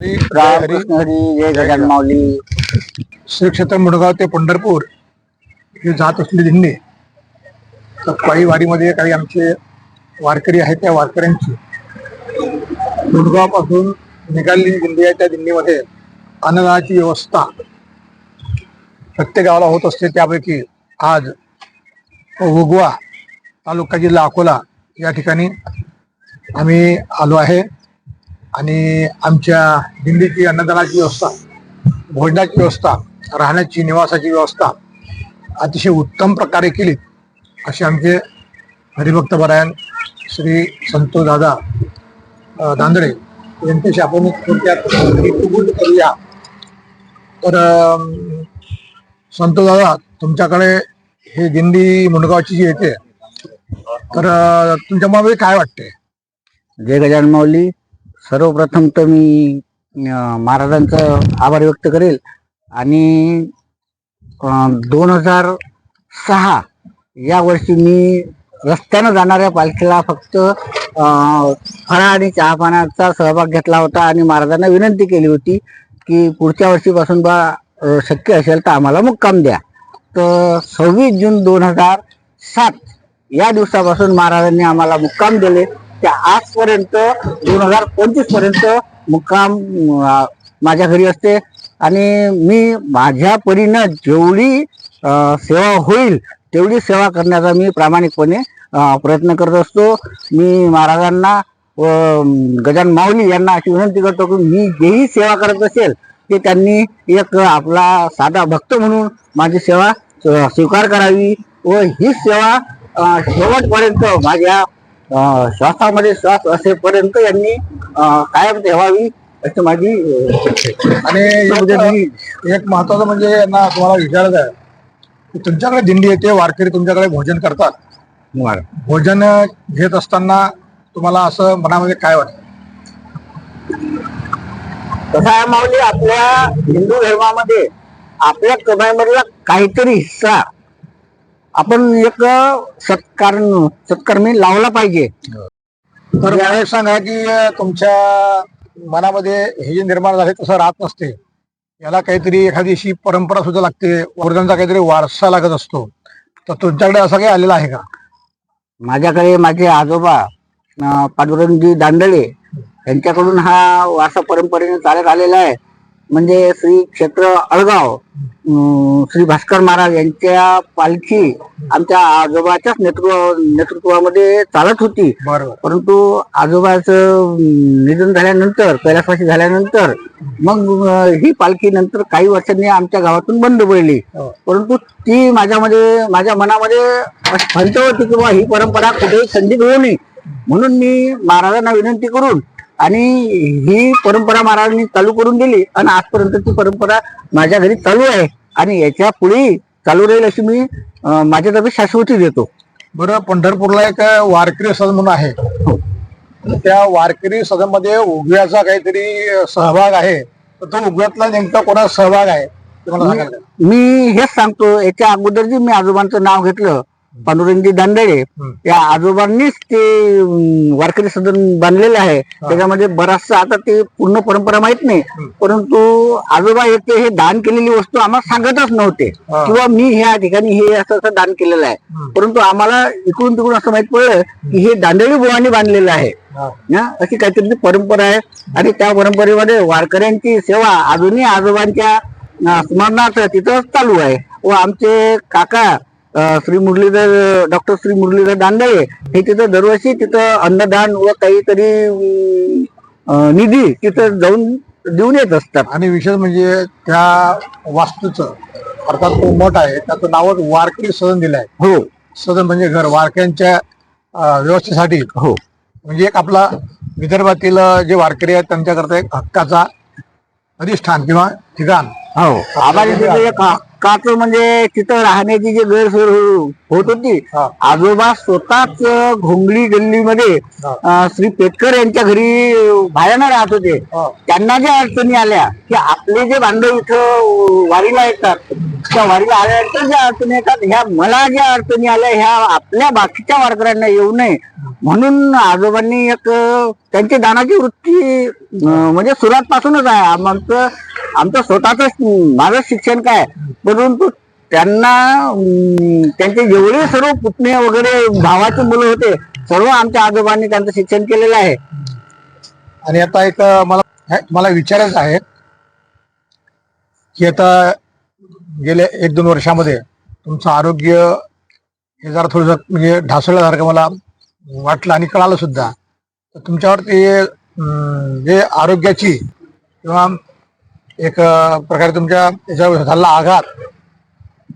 जय गजान माऊली श्री क्षेत्र मुडगाव ते पंढरपूर हे जात असलेली दिंडी. तर पायी वारीमध्ये काही आमचे वारकरी आहेत त्या वारकऱ्यांची. मुडगाव निघालेली दिंडी आहे त्या दिंडीमध्ये अन्नदानाची व्यवस्था प्रत्येक गावाला होत असते. त्यापैकी आज उगवा तालुका जिल्हा अकोला या ठिकाणी आम्ही आलो आहे. आणि आमच्या दिल्लीची अन्नदानाची व्यवस्था भोजनाची व्यवस्था राहण्याची निवासाची व्यवस्था अतिशय उत्तम प्रकारे केली. असे आमचे हरिभक्त परायण श्री संतोष दादा अ, दांदडे यांच्याशी आपण थोडक्यात करूया. तर संतोष दादा तुमच्याकडे हे दिंडी मुंडगावची जी येते तर तुमच्या मनामध्ये काय वाटते जय गजान माऊली. सर्वप्रथम तर मी महाराजांचं आभार व्यक्त करेल. आणि दोन हजार सहा या वर्षी मी रस्त्यानं जाणाऱ्या पालखीला फक्त फळा आणि चहापानाचा सहभाग घेतला होता आणि महाराजांना विनंती केली होती की पुढच्या वर्षीपासून बा शक्य असेल तर आम्हाला मुक्काम द्या. तर सव्वीस जून दोन हजार सात या दिवसापासून महाराजांनी आम्हाला मुक्काम दिले. त्या आजपर्यंत दोन हजार पंचवीसपर्यंत मुक्काम माझ्या घरी असते. आणि मी माझ्या परीनं जेवढी सेवा होईल तेवढी सेवा करण्याचा मी प्रामाणिकपणे प्रयत्न करत असतो. मी महाराजांना व गजान माऊली यांना अशी विनंती करतो की मी जेही सेवा करत असेल ते त्यांनी एक आपला साधा भक्त म्हणून माझी सेवा स्वीकार करावी व ही सेवा शेवटपर्यंत माझ्या श्वासामध्ये श्वास असेपर्यंत यांनी कायम ठेवावी अशी माझी आणि एक- एक महत्वाचं म्हणजे यांना तुम्हाला विचारायचं आहे की तुमच्याकडे दिंडी येते वारकरी तुमच्याकडे भोजन करतात. भोजन घेत असताना तुम्हाला असं मनामध्ये काय वाटतं? कसं आहे माऊली आपल्या हिंदू धर्मामध्ये आपल्या कमाईमधला काहीतरी हिस्सा आपण एक सत्कार सत्कर्मी लावला पाहिजे. तर मला एक सांगा की तुमच्या मनामध्ये हे जे निर्माण झाले तसं राहत नसते. याला काहीतरी एखादी अशी परंपरा सुद्धा लागते. वडिलांचा काहीतरी वारसा लागत असतो. तर तुमच्याकडे असं काही आलेलं आहे का? माझ्याकडे माझे आजोबा पांडुरंगजी दांडळे यांच्याकडून हा वारसा परंपरेने चालत आलेला आहे. म्हणजे श्री क्षेत्र अळगाव श्री भास्कर महाराज यांच्या पालखी आमच्या आजोबाच्याच नेतृत्व नेतृत्वामध्ये चालत होती. परंतु आजोबाचं निधन झाल्यानंतर कैलासवासी झाल्यानंतर मग ही पालखी नंतर काही वर्षांनी आमच्या गावातून बंद पडली. हो. परंतु ती माझ्यामध्ये माझ्या मनामध्ये खंत होती की बा ही परंपरा कुठेही खंडित होऊ नये. म्हणून मी महाराजांना विनंती करून आणि ही परंपरा महाराजांनी चालू करून दिली आणि आजपर्यंत ती परंपरा माझ्या घरी चालू आहे. आणि याच्यापुढे चालू राहील अशी मी माझ्यातर्फे शाश्वती देतो. बरं पंढरपूरला एक वारकरी सदन म्हणून आहे. तर त्या वारकरी सदनमध्ये उगव्याचा काहीतरी सहभाग आहे. तर तो उगव्यातला नेमका कोणाचा सहभाग आहे? मी हेच सांगतो. याच्या अगोदर जे मी आजोबांचं नाव घेतलं पांडुरंगजी दांडेळे. या आजोबांनीच ते वारकरी सदन बांधलेलं आहे. त्याच्यामध्ये बराचसा आता ते पूर्ण परंपरा माहीत नाही. परंतु आजोबा येते हे दान केलेली वस्तू आम्हाला सांगतच नव्हते. किंवा मी ह्या ठिकाणी हे असं असं दान केलेलं आहे. परंतु आम्हाला इकडून तिकडून असं माहीत पडलं की हे दांडेळी बुवांनी बांधलेलं आहे. हा. अशी काहीतरी ती परंपरा आहे. आणि त्या परंपरेमध्ये वारकऱ्यांची सेवा अजूनही आजोबांच्या स्मरणार्थ तिथं चालू आहे. व आमचे काका श्री मुरलीधर डॉक्टर श्री मुरलीधर दांडळे हे तिथं दरवर्षी तिथं अन्नदान व काहीतरी निधी तिथं जाऊन देऊन येत असतात. आणि विशेष म्हणजे त्या वास्तूचं अर्थात तो मठ आहे त्याचं नावच वारकरी सदन दिलं आहे हो. सदन म्हणजे घर वारक्यांच्या व्यवस्थेसाठी. हो. म्हणजे एक आपला विदर्भातील जे वारकरी आहेत त्यांच्याकरता एक हक्काचा अधिष्ठान किंवा ठिकाण. हो. आम्हाला हक्काचं म्हणजे तिथं राहण्याची जी गैरसोय होत होती. आजोबा स्वतःच घोंगडी गल्लीमध्ये श्री पेटकर यांच्या घरी भाड्यानं राहत होते. त्यांना ज्या अडचणी आल्या की आपले जे बांधव इथं वारीला येतात त्या वारीला आल्यानंतर ज्या अडचणी येतात ह्या मला ज्या अडचणी आल्या ह्या आपल्या बाकीच्या वारकऱ्यांना येऊ नये म्हणून आजोबांनी एक त्यांची दानाची वृत्ती म्हणजे सुरुवात पासूनच आहे आमचं आमचं स्वतःच माझं शिक्षण काय? परंतु त्यांना त्यांचे जेवढे सर्व पुतणे वगैरे भावाचे मुलं होते. सर्व आमच्या आजोबांनी त्यांचं शिक्षण केलेलं आहे. आणि आता एक मला मला विचारायचं आहे की आता गेल्या एक दोन वर्षामध्ये तुमचं आरोग्य हे जरा थोडंसं म्हणजे ढासळल्यासारखं मला वाटलं आणि कळालं सुद्धा. तर तुमच्यावर ते अं, जे आरोग्याची किंवा एक प्रकारे तुमच्या याच्यावर झालेला आघात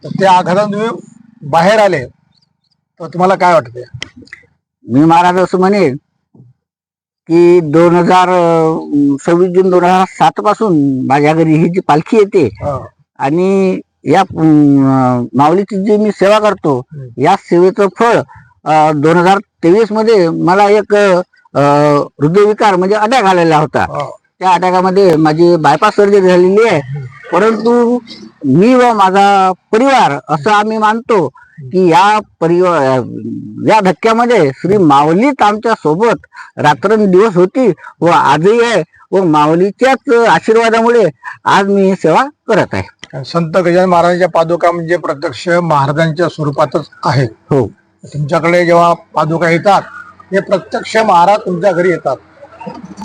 तर त्या आघातातून तुम्ही बाहेर आले तर तुम्हाला काय वाटते मी महाराज असं म्हणेन की दोन हजार सव्वीस जून दोन हजार सात पासून माझ्या घरी ही जी पालखी येते आणि या माऊलीची जी मी सेवा करतो. या सेवेचं फळ दोन हजार तेवीसमध्ये मला एक हृदयविकार म्हणजे अटॅक आलेला होता. त्या अटॅकामध्ये माझी बायपास सर्जरी झालेली आहे. परंतु मी व माझा परिवार असं आम्ही मानतो की या परिवार या धक्क्यामध्ये श्री माऊलीच आमच्यासोबत रात्रंदिवस होती व आजही आहे व माऊलीच्याच आशीर्वादामुळे आज मी ही सेवा करत आहे. संत गजानन महाराजांच्या पादुका म्हणजे प्रत्यक्ष महाराजांच्या स्वरूपातच आहे. हो. तुमच्याकडे जेव्हा पादुका येतात हे प्रत्यक्ष महाराज तुमच्या घरी येतात.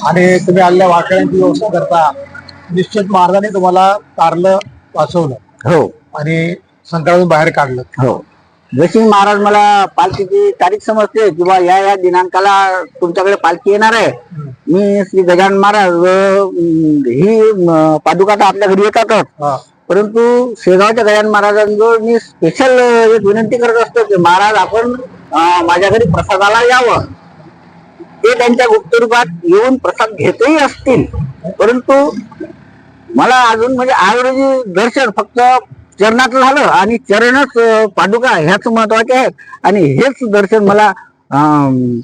आणि तुम्ही आलेल्या वाकड्यांची व्यवस्था करता. निश्चित महाराजांनी तुम्हाला तारलं वाचवलं. हो. आणि संकटातून बाहेर काढलं. हो. जशी महाराज मला पालखीची तारीख समजते किंवा या या दिनांकाला तुमच्याकडे पालखी येणार आहे मी श्री गजानन महाराज ही पादुका तर आपल्या घरी येतातच. परंतु शेगावच्या गजान महाराजांजवळ मी स्पेशल एक विनंती करत असतो की महाराज आपण माझ्या घरी प्रसादाला यावं. ते त्यांच्या गुप्त रूपात येऊन प्रसाद घेतही असतील. परंतु मला अजून म्हणजे आज दर्शन फक्त चरणात झालं आणि चरणच पाडुका पादुका ह्याच महत्त्वाचे आहेत. आणि हेच दर्शन मला अं,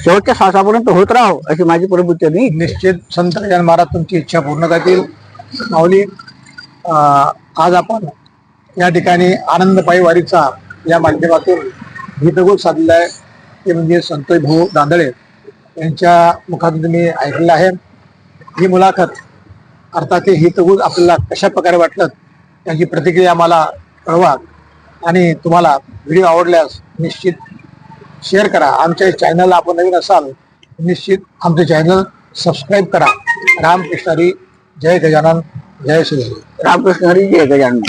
शेवटच्या श्वासापर्यंत होत राहो अशी माझी प्रवृत्ती निश्चित संत महाराज तुमची इच्छा पूर्ण करतील. माऊली आज आपण या ठिकाणी आनंद वारीचा या माध्यमातून हितगुज साधलेला आहे. ते म्हणजे संतोष भाऊ दांदळे यांच्या मुखातून तुम्ही ऐकलेलं आहे. ही मुलाखत अर्थात हे हितगुज आपल्याला कशा प्रकारे वाटलं त्याची प्रतिक्रिया आम्हाला कळवा आणि तुम्हाला व्हिडिओ आवडल्यास निश्चित शेअर करा. आमच्या चॅनलला आपण नवीन असाल निश्चित आमचे चॅनल सबस्क्राईब करा. रामकृष्णारी जय गजानन. जय श्री रामकृष्ण हरी जय गजानन